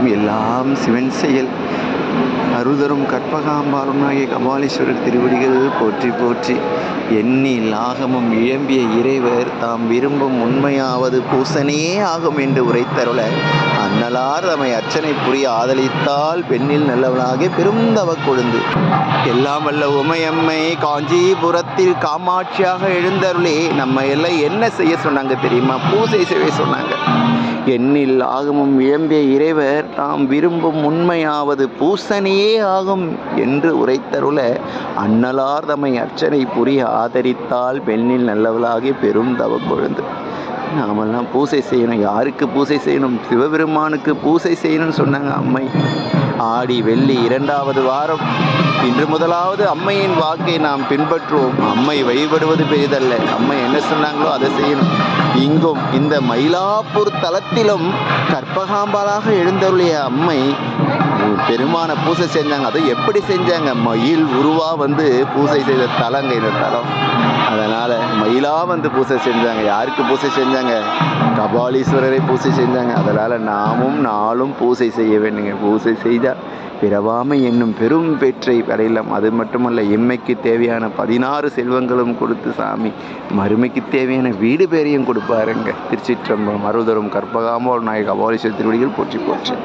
வேண்டும் எல்லாம் சிவன் செயல். அருதரும் கற்பகாம்பாருமாகிய கபாலீஸ்வரர் திருவடிகள் போற்றி போற்றி எண்ணி லாகமும் இழம்பிய இறைவர் தாம் விரும்பும் உண்மையாவது பூசனையே ஆகும் என்று உரைத்தருள அன்னலார் தம்மை அர்ச்சனை புரிய ஆதலித்தால் பெண்ணில் நல்லவனாக பெருந்தவ கொழுந்து. எல்லாம் வல்ல உமையம்மை காஞ்சிபுரத்தில் காமாட்சியாக எழுந்தருளே நம்ம எல்லாம் என்ன செய்ய சொன்னாங்க தெரியுமா? பூசை செய்ய சொன்னாங்க. எண்ணில் ஆகமும் இழம்பிய இறைவர் தாம் விரும்பும் உண்மையாவது பூசனையே ஆகும் என்று உரைத்தருள அன்னலார் தம்மை அர்ச்சனை புரிய ஆதரித்தால் பெண்ணில் நல்லவளாகி பெரும் தவ கொழுந்து. நாமெல்லாம் பூஜை செய்யணும். யாருக்கு பூஜை செய்யணும்? சிவபெருமானுக்கு பூஜை செய்யணும்னு சொன்னாங்க அம்மை. ஆடி வெள்ளி இரண்டாவது வாரம். இன்று முதலாவது அம்மையின் வாக்கை நாம் பின்பற்றுவோம். அம்மை வழிபடுவது பெரிதல்ல. அம்மை என்ன சொன்னாங்களோ அதை செய்யணும். இங்கும் இந்த மயிலாப்பூர் தலத்திலும் கற்பகாம்பாலாக எழுந்தருளிய அம்மை பெருமான பூஜை செஞ்சாங்க. அதை எப்படி செஞ்சாங்க? மயில் உருவா வந்து பூஜை செய்த தலங்க இந்த தலம். அதெல்லாம் கோயிலாக வந்து பூசை செஞ்சாங்க. யாருக்கு பூஜை செஞ்சாங்க? கபாலீஸ்வரரை பூஜை செஞ்சாங்க. அதனால் நாமும் நாளும் பூசை செய்ய வேண்டுங்க பூசை செய்தால் பிறவாமை என்னும் பெரும் பெற்றை அடையலாம் அது மட்டுமல்ல எம்மைக்கு தேவையான பதினாறு செல்வங்களும் கொடுத்து சாமி மறுமைக்கு தேவையான வீடு பேரையும் கொடுப்பாருங்க. திருச்சிற்றம்பலம் அருள்தரும் கற்பகாம்போல் நாயக கபாலீஸ்வரர் திருவடிகள் போற்றி போற்றி.